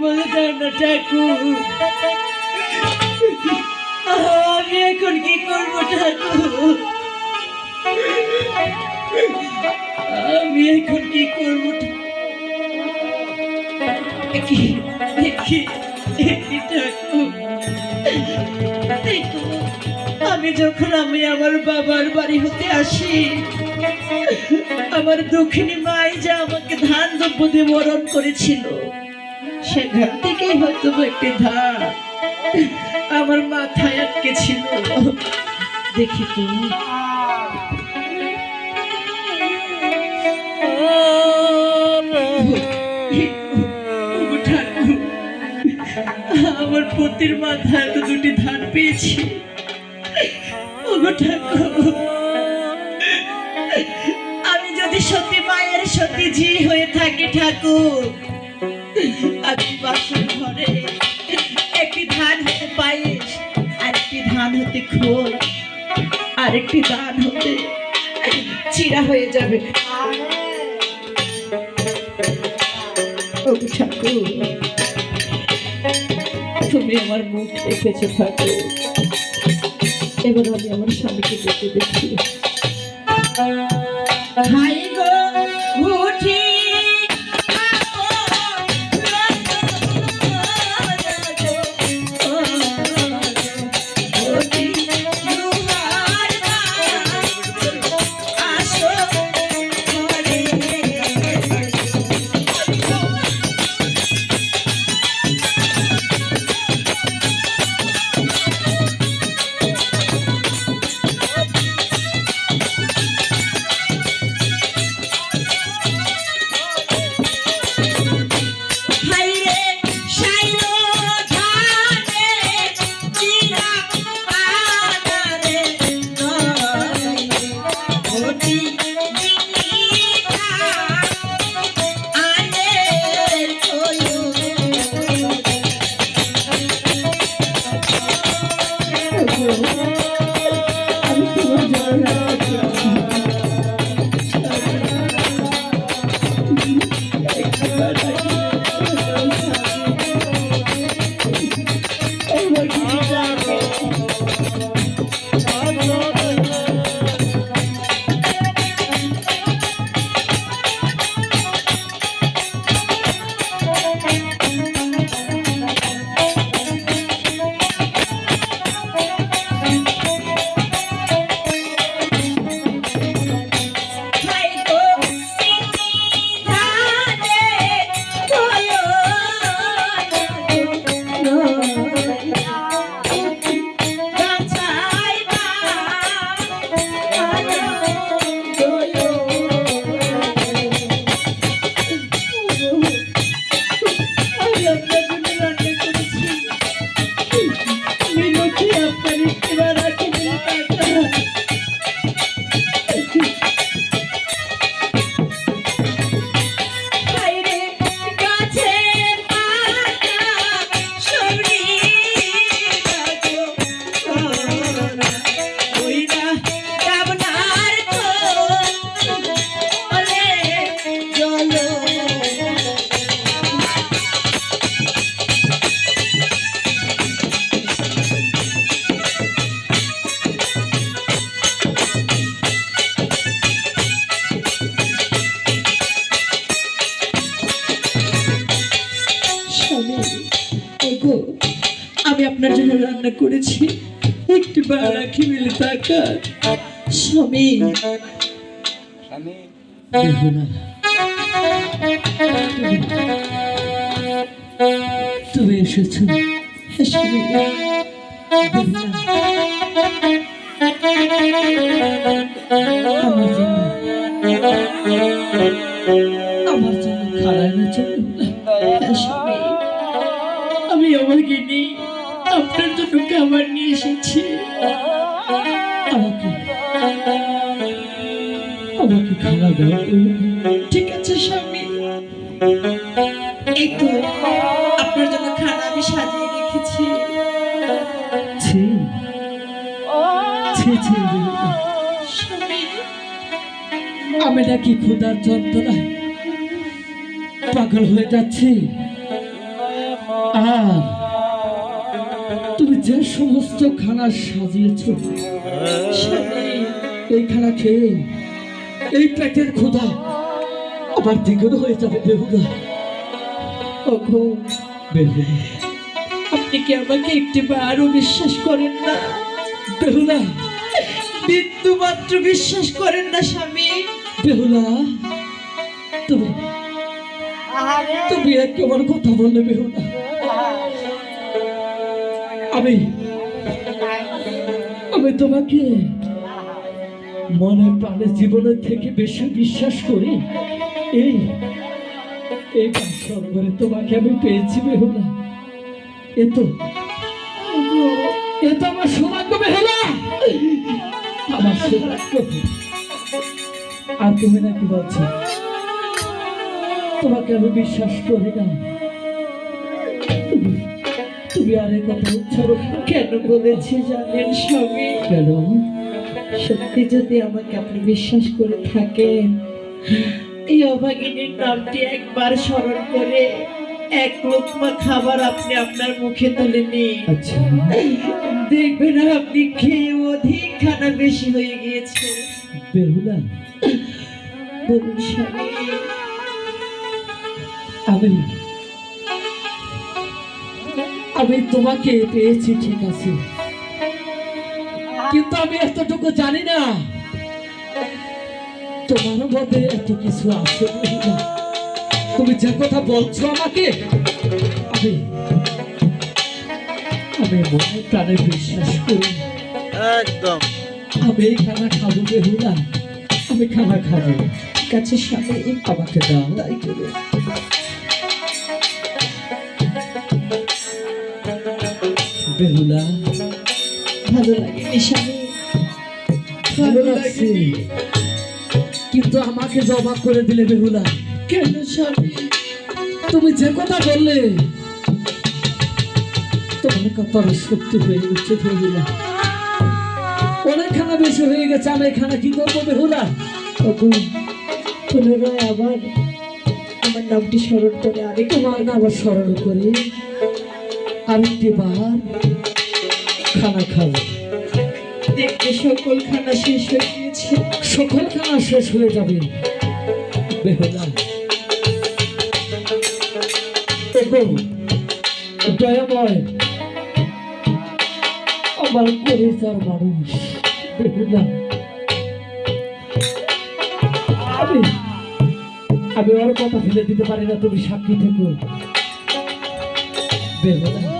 বলে আমি এখন কি করব ঠাকুর আমি এখন কি করব আমি যখন আমি আমার বাবার বাড়ি হতে আসি আমার দক্ষিণী মাই যা আমাকে ধান দ্রব্য দিয়ে বরণ করেছিল সেখান থেকেই হয়তো একটি ধান আমার মাথায় আটকে ছিল। দেখি তো ওগো ঠাকুর, আমার পতির মাথায় তো দুটি ধান পেয়েছি। আমি যদি সত্যি মায়ের সত্যি জি হয়ে থাকি ঠাকুর আমি বাসর ঘরে। একটি ধান হতে পায়েস, আরেকটি ধান ধান হতে চিরা হয়ে তুমি আমার মুখ রেখেছো ঠাকুর। এবার আমি আমার স্বামীকে ডেকে দেখি ওগো আমি আপনার জন্য রান্না করেছি। একটি বার রাখি মিলে তাকা স্বামী। দেখো তুমি এসেছ। দেখো। আমার জন্য। আমার জন্য আমাকে নিয়ে আপনার জন্য খাবার নিয়ে এসেছি। আমাকে আমাকে খাওয়া করুন। ঠিক আছে স্বামী। এই তো আপনার জন্য খানা আমি সাজিয়ে রেখেছি। ছি ছি ছি আমি নাকি ক্ষুধার যন্ত্রণায় পাগল হয়ে যাচ্ছি। আর তুমি যে সমস্ত খানা সাজিয়েছ এই খানা খেয়ে এই পেটের ক্ষুধা আবার দ্বিগুণ হয়ে যাবে বেহুদা। ওগো বেহুদা আপনি কি আমাকে একটি বারও বিশ্বাস করেন না? বেহুলা বিন্দু মাত্র বিশ্বাস করেন না স্বামী। বেহুলা তুমি তুমি এক আমার কথা বললে বেহুলা আমি আমি তোমাকে মনে প্রাণে জীবনের থেকে বেশি বিশ্বাস করি। এই এই তোমাকে আমি পেয়েছি বেহুলা। এ তো এ তো আমার সৌভাগ্য বেহুলা। আমার সৌভাগ্য। আর তুমি নাকি বলছো, তোমাকে আমি বিশ্বাস করি না। তুমি- আর কথা উচ্চারণ কেন বলেছি জানেন স্বামী? কেন সত্যি যদি আমাকে আপনি বিশ্বাস করে থাকেন এই অভাগিনীর নামটি একবার স্মরণ করে এক লোকমা খাবার আপনি আপনার মুখে তুলে নিন আচ্ছা। দেখবেন আপনি খেয়ে অধিক খানা বেশি হয়ে গিয়েছে। বেহুলা। বলুন স্বামী। আমি আমি তোমাকে পেয়েছি ঠিক আছে। কিন্তু আমি এতটুকু জানি না তোমার মধ্যে এত কিছু আছে তুমি যে কথা বলছো আমাকে আমি আমি মনে প্রাণে বিশ্বাস করি। একদম। আমি এই খানা খাব বেহুলা আমি খানা খাব। আছে স্বামী আমাকে দাও তাই করুন বেহুলা ভালো লাগেনি স্বামী ভালো লাগছে। কিন্তু আমাকে জবাব করে দিলে বেহুলা। কেন স্বামী? তুমি যে কথা বললে তোমার কপালে সত্যি হয়ে গেছে বেহুলা। অনেক খানা বেশি হয়ে গেছে আমি এখানে কি করব বেহুলা? ওগো পুনরায় আবার আমার নামটি স্মরণ করে আরেক তোমার না আবার স্মরণ করে। আরেকটি বার খানা খাব। দেখতে সকল খানা শেষ হয়ে গিয়েছে। সকল খানা শেষ হয়ে যাবে। বেহুলা দেখো দয়াময় আমার পরিচার মানুষ বেহুলা আমি আমি ওর কথা ফেলে দিতে পারি না তুমি সাক্ষী থেকো। বেহুলা